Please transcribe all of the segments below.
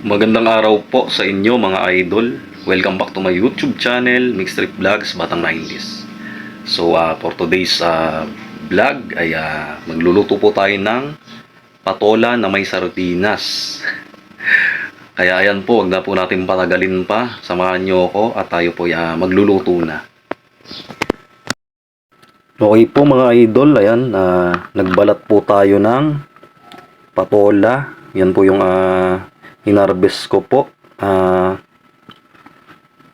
Magandang araw po sa inyo mga idol. Welcome back to my YouTube channel, Mixed Trip Vlogs Batang 90s. So uh, for today's uh, vlog ay uh, magluluto po tayo ng patola na may sardinas. Kaya ayan po, wag na po natin patagalin pa. Samahan nyo ako at tayo po uh, magluluto na. Okay po mga idol, ayan, uh, nagbalat po tayo ng patola. Yan po yung uh, hinarvest ko po ah,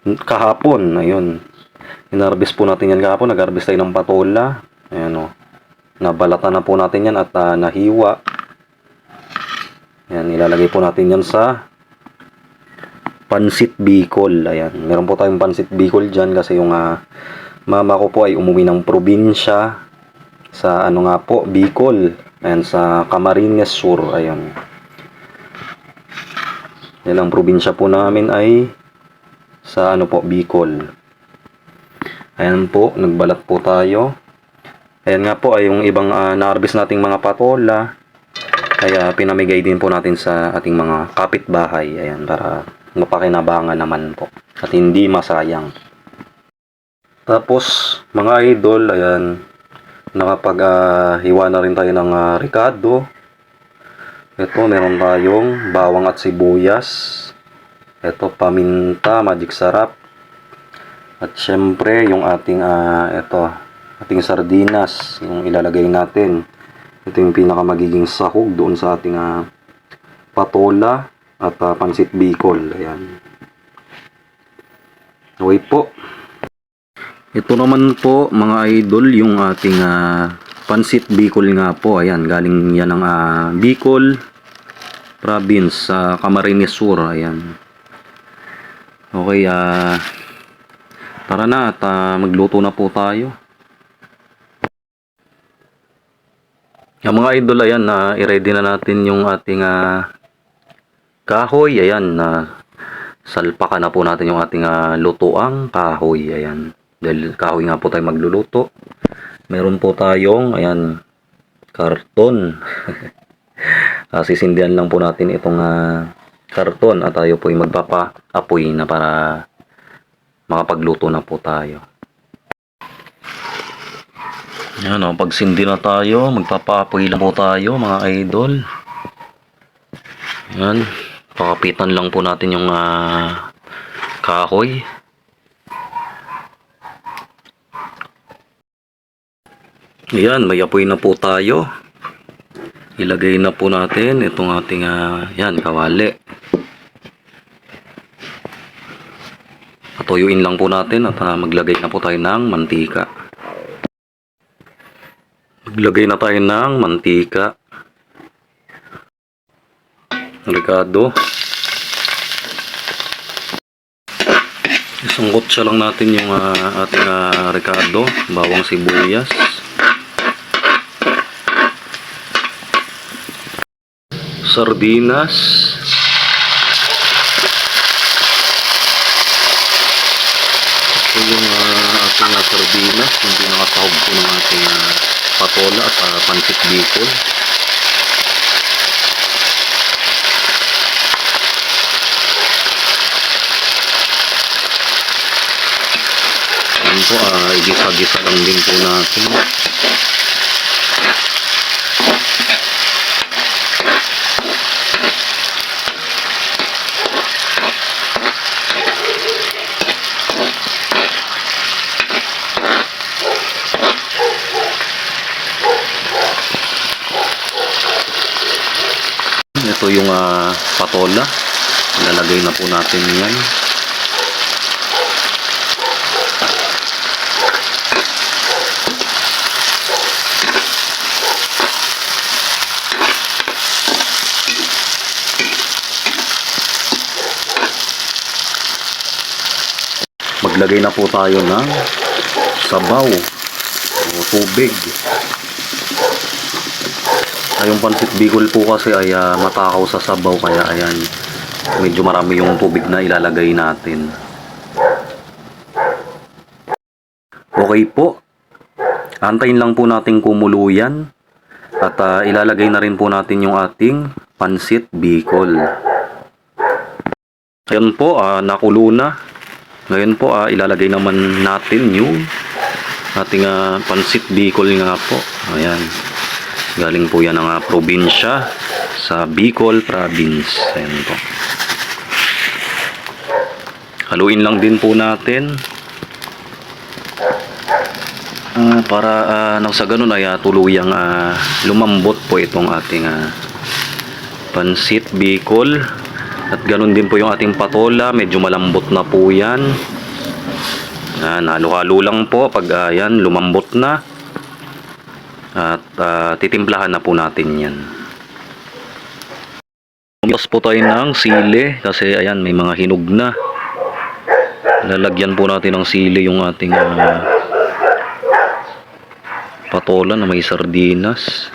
kahapon. Ayun. Hinarvest po natin yan kahapon. Nag-harvest tayo ng patola. Ayan o. Nabalatan na po natin yan at ah, nahiwa. Ayan, ilalagay po natin yan sa pansit bicol. Ayan. Meron po tayong pansit bicol dyan kasi yung ah, mama ko po ay umuwi ng probinsya sa ano nga po, Bicol. Ayan, sa Camarines Sur. Ayan. Yan ang probinsya po namin ay sa ano po, Bicol. Ayan po, nagbalat po tayo. Ayan nga po ay yung ibang uh, na-harvest nating mga patola. Kaya pinamigay din po natin sa ating mga kapitbahay. Ayan, para mapakinabangan naman po. At hindi masayang. Tapos, mga idol, ayan, nakapag-hiwa na rin tayo ng uh, Ricardo. Ito, meron tayong bawang at sibuyas. Ito, paminta, magic sarap. At syempre, yung ating, uh, ito, ating sardinas, yung ilalagay natin. Ito yung pinaka magiging sahog doon sa ating uh, patola at uh, pansit bicol. Ayan. Okay po. Ito naman po mga idol yung ating ah, pansit Bicol nga po. Ayan, galing yan ng ah, Bicol province sa Camarines Sur. Ayan. Okay, ah tara na at ah, magluto na po tayo. Yung mga idol, ayan, na i-ready na natin yung ating ah, kahoy. Ayan, na salpakan na po natin yung ating ah, lutoang kahoy. Ayan. Dahil kahoy nga po tayo magluluto. Meron po tayong, ayan, karton. uh, sisindihan lang po natin itong ah, karton at tayo po ay magpapa-apoy na para makapagluto na po tayo. Yan o, pagsindi na tayo, magpapa-apoy lang po tayo mga idol. Yan, pakapitan lang po natin yung ah, kahoy. Ayan, may apoy na po tayo. Ilagay na po natin itong ating ah, yan, kawali. Patuyuin lang po natin at ah, maglagay na po tayo ng mantika. Maglagay na tayo ng mantika. Regado. Isang kutsa lang natin yung ah, ating ah, rekado, bawang sibuyas. Sardinas. Ito yung uh, ating uh, sardinas. Hindi nakasahog po ng ating uh, patola at uh, pansit bicol. Ayan po, uh, igisa-gisa lang din po natin Ito yung ah, patola. Ilalagay na po natin yan. Maglagay na po tayo ng sabaw o tubig. Ay, yung pansit bigol po kasi ay ah, matakaw sa sabaw kaya ayan medyo marami yung tubig na ilalagay natin. Okay po. Antayin lang po natin kumulo. At ah, ilalagay na rin po natin yung ating pansit bicol. Ayan po, ah, nakulo na. Ngayon po, ah, ilalagay naman natin yung ating ah, pansit Bicol nga po. Ayan. Galing po yan ng ah, probinsya sa Bicol Province. Ayan po. Haluin lang din po natin. Ah, para ah, nang sa ganun ay ah, tuluyang ah, lumambot po itong ating ah, pansit Bicol. At ganun din po yung ating patola, medyo malambot na po yan. Yan, halo-halo lang po pag ah, yan, lumambot na. At ah, titimplahan na po natin yan. Umiwas po tayo ng sili kasi ayan, may mga hinog na. Lalagyan po natin ng sili yung ating ah, patola na may sardinas.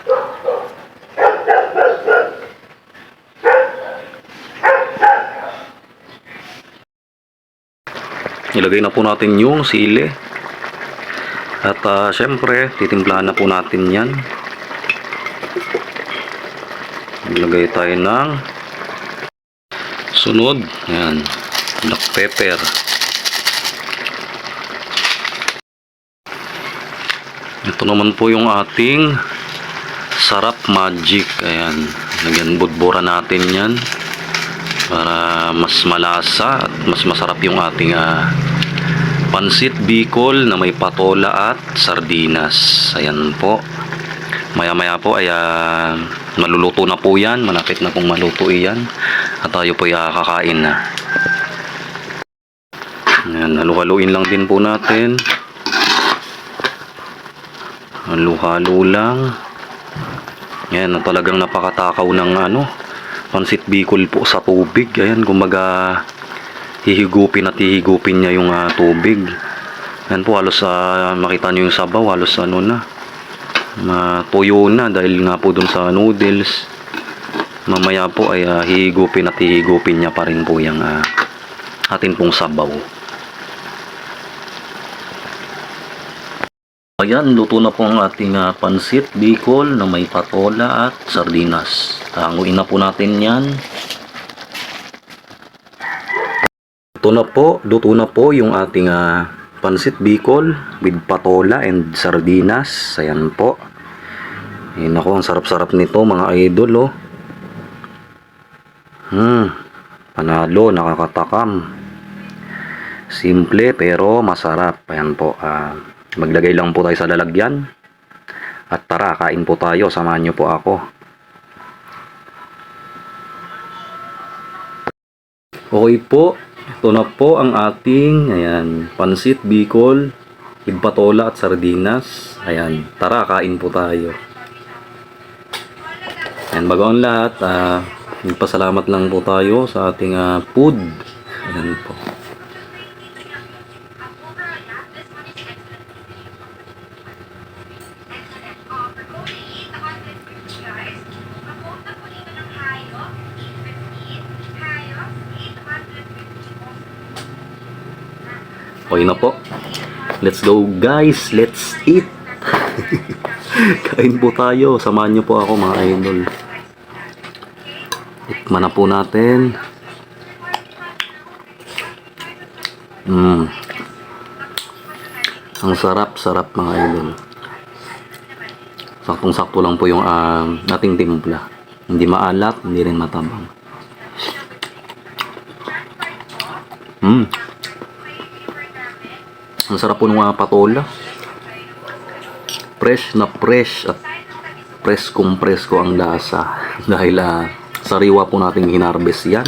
Ilagay na po natin yung sili. At ah, syempre, titimplahan na po natin yan. Ilagay tayo ng sunod. Yan. Black pepper. Ito naman po yung ating sarap magic. Ayan. Lagyan budbura natin yan para mas malasa at mas masarap yung ating ah, pansit bicol na may patola at sardinas. Ayan po. Maya maya po ay ah, maluluto na po yan. Malapit na pong maluto iyan. At tayo po ay ah, kakain na. Ayan, halu-haluin lang din po natin. Halo-halo lang. Yan, talagang napakatakaw ng ano, pansit bicol po sa tubig. Ayan, kumbaga hihigupin at hihigupin niya yung ah, tubig. Yan po, halos ah, makita niyo yung sabaw, halos ano na, matuyo na dahil nga po dun sa noodles. Mamaya po ay ah, hihigupin at hihigupin niya pa rin po yung ah, atin pong sabaw. Ayan, luto na po ang ating ah, pansit bicol na may patola at sardinas. Hanguin na po natin yan. Ito na po, luto na po yung ating ah, pansit bicol with patola and sardinas. Ayan po. Ayan ako, ang sarap-sarap nito mga idol oh. Hmm, panalo, nakakatakam. Simple pero masarap. Ayan po, ah, maglagay lang po tayo sa lalagyan. At tara, kain po tayo. Samahan niyo po ako. Okay po. Ito na po ang ating ayan, pansit bicol with patola at sardinas. Ayan, tara kain po tayo. Ayan, bago ang lahat, ah, magpasalamat lang po tayo sa ating ah, food. Ayan po. Okay na po. Let's go guys, let's eat. Kain po tayo. Samahan niyo po ako mga idol. Tikman na po natin. Mm. Ang sarap-sarap mga idol. Saktong-sakto lang po yung ah, ating timpla. Hindi maalat, hindi rin matabang. Mm. Ang sarap po ng mga patola. Fresh na fresh at preskong presko ang lasa. Dahil ah, sariwa po nating hinarbest yan.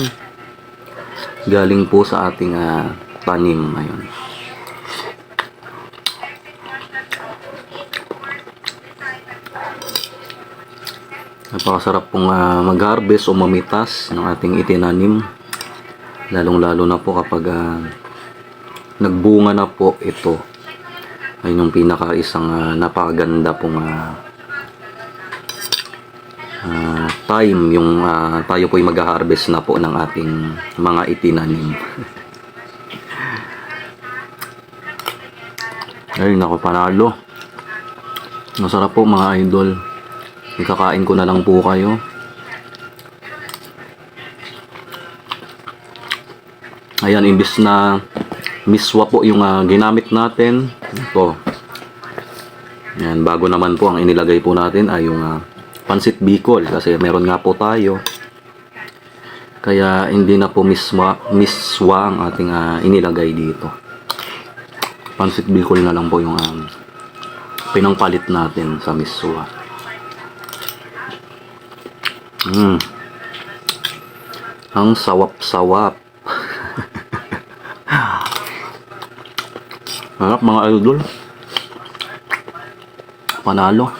Galing po sa ating ah, tanim. Ayun. Napakasarap pong ah, mag-harvest o mamitas ng ating itinanim. Lalong-lalo na po kapag ah, nagbunga na po ito. Ayun yung pinaka isang ah, napakaganda pong ah, ah, time yung ah, tayo po ay mag-harvest na po ng ating mga itinanim. Ay, nako panalo. Masarap po mga idol. Ikakain ko na lang po kayo. Ayan, imbis na miswa po yung ah, ginamit natin. Ito. Ayan, bago naman po ang inilagay po natin ay yung ah, pansit bicol kasi meron nga po tayo. Kaya hindi na po miswa, miswa ang ating ah, inilagay dito. Pansit bicol na lang po yung ah, pinangpalit natin sa miswa. Mm. Ang sawap-sawap. Harap mga idol. Panalo.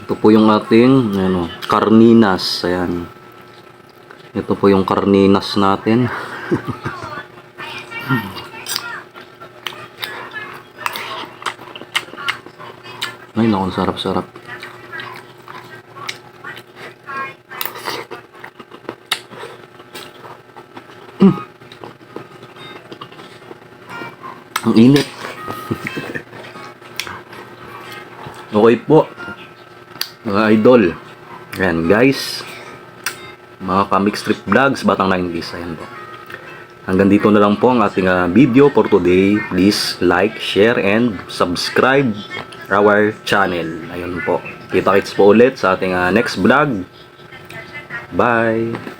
Ito po yung ating ano, karninas. Ayan. Ito po yung karninas natin. Ay, naku, ang sarap-sarap. Ang init. okay po. Mga idol. Ayan guys. Mga comic strip vlogs, Batang 90s. Ayan po. Hanggang dito na lang po ang ating ah, video for today. Please like, share, and subscribe our channel. Ayun po. Kita-kits po ulit sa ating ah, next vlog. Bye!